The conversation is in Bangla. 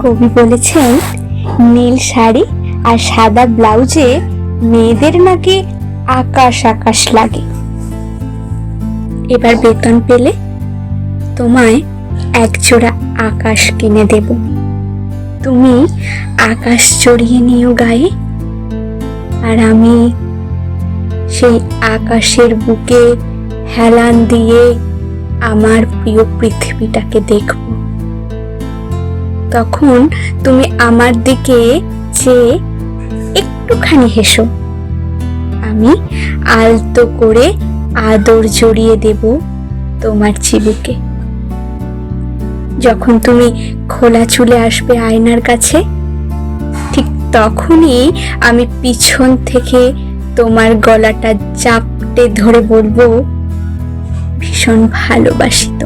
কবি বলেছেন, নীল শাড়ি আর সাদা ব্লাউজে মেয়েদের নাকি আকাশ আকাশ লাগে। এবার বেতন পেলে তোমায় একজোড়া আকাশ কিনে দেব। তুমি আকাশ চড়িয়ে নিও গায়ে, আর আমি সেই আকাশের বুকে হেলান দিয়ে আমার প্রিয় পৃথিবীটাকে দেখব। তখন তুমি আমার দিকে চেয়ে একটুখানি হেসো। আমি আলতো করে আদর জড়িয়ে দেব তোমার চিবুকে। যখন তুমি খোলা চুলে আসবে আয়নার কাছে, ঠিক তখনই আমি পিছন থেকে তোমার গলাটা চাপটে ধরে বলব, ভীষণ ভালোবাসি।